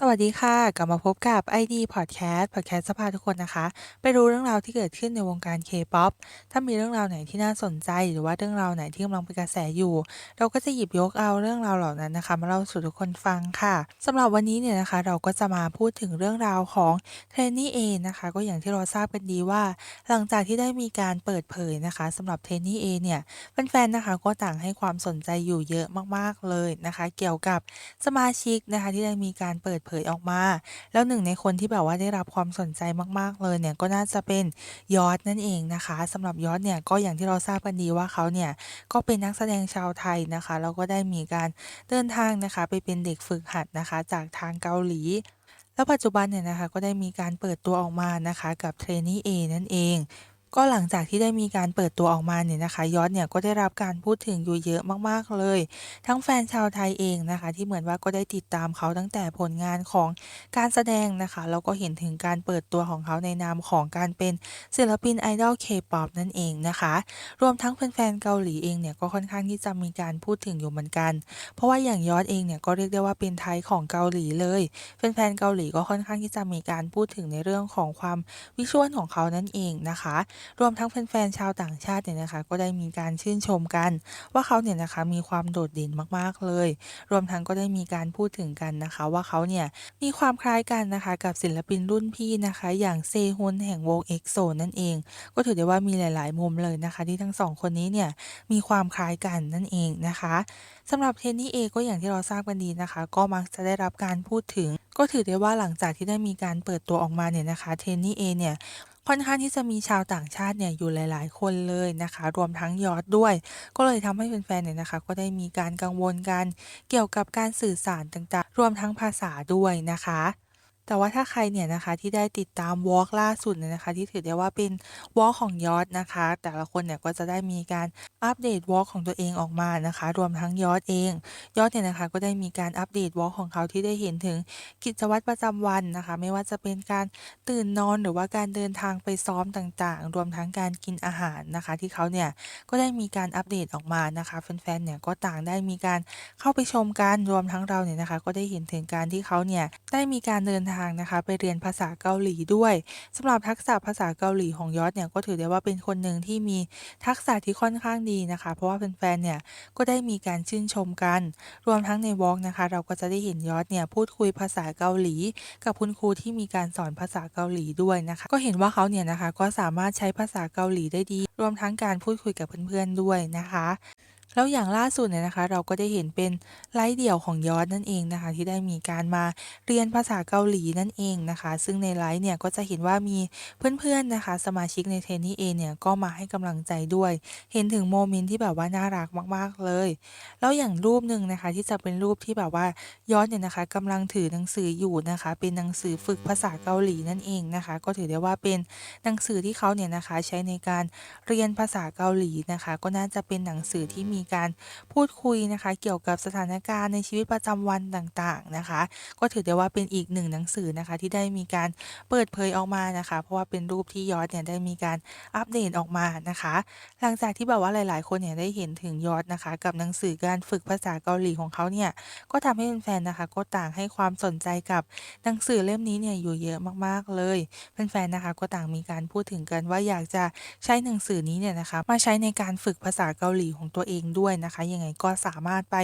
สวัสดีค่ะ กลับมาพบกับ ID Podcast Podcast จะพาทุกคนนะคะ ไปรู้เรื่องราวที่เกิดขึ้นในวงการ K-pop ถ้ามีเรื่องราวไหนที่น่าสนใจ หรือว่าเรื่องราวไหนที่กำลังเป็นกระแสอยู่ เราก็จะหยิบยกเอาเรื่องราวเหล่านั้นนะคะ มาเล่าสู่ทุกคนฟังค่ะสำหรับวันนี้เนี่ยนะคะ เราก็จะมาพูดถึงเรื่องราวของ t r a i n e e A นะคะ ก็อย่างที่เราทราบกันดีว่า หลังจากที่ได้มีการเปิดเผยนะคะสำหรับ t r a i n e e A เนี่ยแฟนๆนะคะก็ต่างให้ความสนใจอยู่เยอะมากๆเลยนะคะ เกี่ยวกับสมาชิกนะคะที่ได้มีการเปิดเผยออกมา แล้วหนึ่งในคนที่แบบว่าได้รับความสนใจมากๆเลยเนี่ยก็น่าจะเป็นยอดนั่นเองนะคะสำหรับยอดเนี่ยก็อย่างที่เราทราบกันดีว่าเขาเนี่ยก็เป็นนักแสดงชาวไทยนะคะแล้วก็ได้มีการเดินทางนะคะ ไปเป็นเด็กฝึกหัดนะคะ จากทางเกาหลีแล้วปัจจุบันเนี่ยนะคะก็ได้มีการเปิดตัวออกมานะคะกับเทรนนีเอนั่นเอง ก็หลังจากที่ได้มีการเปิดตัวออกมาเนี่ยนะคะยอดเนี่ยก็ได้รับการพูดถึงอยู่เยอะมากๆเลย ทั้งแฟนชาวไทยเองนะคะ ที่เหมือนว่าก็ได้ติดตามเขาตั้งแต่ผลงานของการแสดงนะคะแล้วก็เห็นถึงการเปิดตัวของเขาในนามของการเป็นศิลปินไอดอลเคป๊อปนั่นเองนะคะ รวมทั้งแฟนๆเกาหลีเองเนี่ยก็ค่อนข้างที่จะมีการพูดถึงอยู่เหมือนกัน เพราะว่าอย่างยอดเองเนี่ยก็เรียกได้ว่าเป็นไทยของเกาหลีเลยแฟนๆเกาหลีก็ค่อนข้างที่จะมีการพูดถึงในเรื่องของความวิชวลของเขานั่นเองนะคะรวมทั้งแฟนๆชาวต่างชาติเนี่ยนะคะ ก็ได้มีการชื่นชมกัน ว่าเขาเนี่ยนะคะมีความโดดเด่นมากๆเลย รวมทั้งก็ได้มีการพูดถึงกันนะคะ ว่าเขาเนี่ยมีความคล้ายกันนะคะ กับศิลปินรุ่นพี่นะคะ อย่างเซฮุนแห่งวง EXO นั่นเอง ก็ถือได้ว่ามีหลาย ๆ มุมเลยนะคะ ที่ทั้งสองคนนี้เนี่ยมีความคล้ายกันนั่นเองนะคะสำหรับเทนนี่เอก็อย่างที่เราทราบกันดีนะคะ ก็มักจะได้รับการพูดถึง ก็ถือได้ว่าหลังจากที่ได้มีการเปิดตัวออกมาเนี่ยนะคะเทนนี่เอเนี่ย ค่อนข้างที่จะมีชาวต่างชาติเนี่ยอยู่หลาย ๆ คนเลยนะคะ รวมทั้งยอดด้วย ก็เลยทำให้แฟนๆเนี่ยนะคะ ก็ได้มีการกังวลกันเกี่ยวกับการสื่อสารต่างๆ รวมทั้งภาษาด้วยนะคะ แต่ว่าถ้าใครเนี่ยนะคะที่ได้ติดตามวอล์กล่าสุดเนี่ยนะคะ ที่ถือได้ว่าเป็นวอล์กของยอดนะคะ แต่ละคนเนี่ยก็จะได้มีการอัปเดตวอล์กของตัวเองออกมานะคะ รวมทั้งยอดเองยอดเนี่ยนะคะก็ได้มีการอัปเดตวอล์กของเขาที่ได้เห็นถึงกิจวัตรประจำวันนะคะ ไม่ว่าจะเป็นการตื่นนอนหรือว่าการเดินทางไปซ้อมต่างๆ รวมทั้งการกินอาหารนะคะ ที่เขาเนี่ยก็ได้มีการอัปเดตออกมานะคะแฟนๆเนี่ยก็ต่างได้มีการเข้าไปชมกันรวมทั้งเราเนี่ยนะคะ ก็ได้เห็นถึงการที่เขาเนี่ยได้มีการเดินทางนะคะ ไปเรียนภาษาเกาหลีด้วยสำหรับทักษะภาษาเกาหลีของยอดเนี่ยก็ถือได้ว่าเป็นคนหนึ่งที่มีทักษะที่ค่อนข้างดีนะคะ เพราะว่าแฟนๆเนี่ยก็ได้มีการชื่นชมกัน รวมทั้งในวอล์กนะคะ เราก็จะได้เห็นยอดเนี่ยพูดคุยภาษาเกาหลี กับคุณครูที่มีการสอนภาษาเกาหลีด้วยนะคะ ก็เห็นว่าเขาเนี่ยนะคะก็สามารถใช้ภาษาเกาหลีได้ดี รวมทั้งการพูดคุยกับเพื่อนๆด้วยนะคะ แล้วอย่างล่าสุดเนี่ยนะคะ เราก็ได้เห็นเป็นไลฟ์เดี่ยวของยอดนั่นเองนะคะ ที่ได้มีการมาเรียนภาษาเกาหลีนั่นเองนะคะ ซึ่งในไลฟ์เนี่ยก็จะเห็นว่ามีเพื่อนๆนะคะ สมาชิกในเทนนี่เอเนี่ยก็มาให้กำลังใจด้วย เห็นถึงโมเมนต์ที่แบบว่าน่ารักมากๆเลย แล้วอย่างรูปหนึ่งนะคะที่จะเป็นรูปที่แบบว่ายอดเนี่ยนะคะกำลังถือหนังสืออยู่นะคะ เป็นหนังสือฝึกภาษาเกาหลีนั่นเองนะคะ ก็ถือได้ว่าเป็นหนังสือที่เขาเนี่ยนะคะใช้ในการเรียนภาษาเกาหลีนะคะ ก็น่าจะเป็นหนังสือที่มีการพูดคุยนะคะ เกี่ยวกับสถานการณ์ในชีวิตประจำวันต่างๆนะคะ ก็ถือได้ว่าเป็นอีกหนึ่งหนังสือนะคะ ที่ได้มีการเปิดเผยออกมานะคะ เพราะว่าเป็นรูปที่ยอดเนี่ยได้มีการอัปเดตออกมานะคะ หลังจากที่แบบว่าหลาย ๆ คนเนี่ยได้เห็นถึงยอดนะคะ กับหนังสือการฝึกภาษาเกาหลีของเขาเนี่ยก็ทำให้แฟนๆนะคะก็ต่างให้ความสนใจกับหนังสือเล่มนี้เนี่ยอยู่เยอะมากๆเลยแฟนๆนะคะก็ต่างมีการพูดถึงกันว่าอยากจะใช้หนังสือนี้เนี่ยนะคะ มาใช้ในการฝึกภาษาเกาหลีของตัวเองด้วยนะคะ ยังไงก็สามารถไป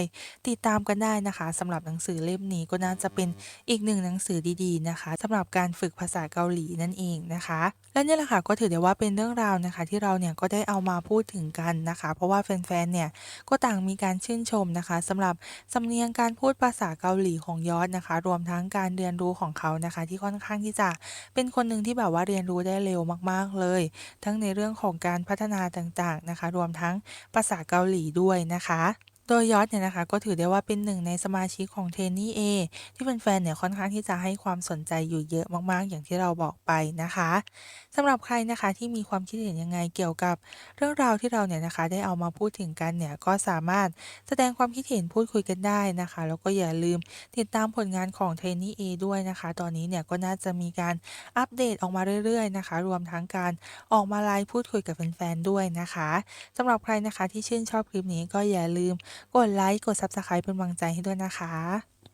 ติดตามกันได้นะคะสำหรับหนังสือเล่มนี้ก็น่าจะเป็นอีกหนึ่งหนังสือดีๆนะคะสำหรับการฝึกภาษาเกาหลีนั่นเองนะคะ และนี่แหละค่ะก็ถือได้ว่าเป็นเรื่องราวนะคะ ที่เราเนี่ยก็ได้เอามาพูดถึงกันนะคะ เพราะว่าแฟนๆเนี่ยก็ต่างมีการชื่นชมนะคะสำหรับสำเนียงการพูดภาษาเกาหลีของยอดนะคะ รวมทั้งการเรียนรู้ของเขานะคะ ที่ค่อนข้างที่จะเป็นคนหนึ่งที่แบบว่าเรียนรู้ได้เร็วมาก ๆเลย ทั้งในเรื่องของการพัฒนาต่างๆนะคะ รวมทั้งภาษาเกาหลีด้วยด้วยนะคะ โดยยอดเนี่ยนะคะก็ถือได้ว่าเป็นหนึ่งในสมาชิกของเทนนี่เอที่แฟนๆเนี่ยค่อนข้างที่จะให้ความสนใจอยู่เยอะมากๆ อย่างที่เราบอกไปนะคะสำหรับใครนะคะที่มีความคิดเห็นยังไงเกี่ยวกับเรื่องราวที่เราเนี่ยนะคะได้เอามาพูดถึงกันเนี่ยก็สามารถแสดงความคิดเห็นพูดคุยกันได้นะคะ แล้วก็อย่าลืมติดตามผลงานของเทนนี่เอด้วยนะคะ ตอนนี้เนี่ยก็น่าจะมีการอัปเดตออกมาเรื่อยๆนะคะ รวมทั้งการออกมาไลฟ์พูดคุยกับแฟนๆด้วยนะคะสำหรับใครนะคะที่ชื่นชอบคลิปนี้ก็อย่าลืมกดไลค์กด Subscribe เป็นกำลังใจให้ด้วยนะคะ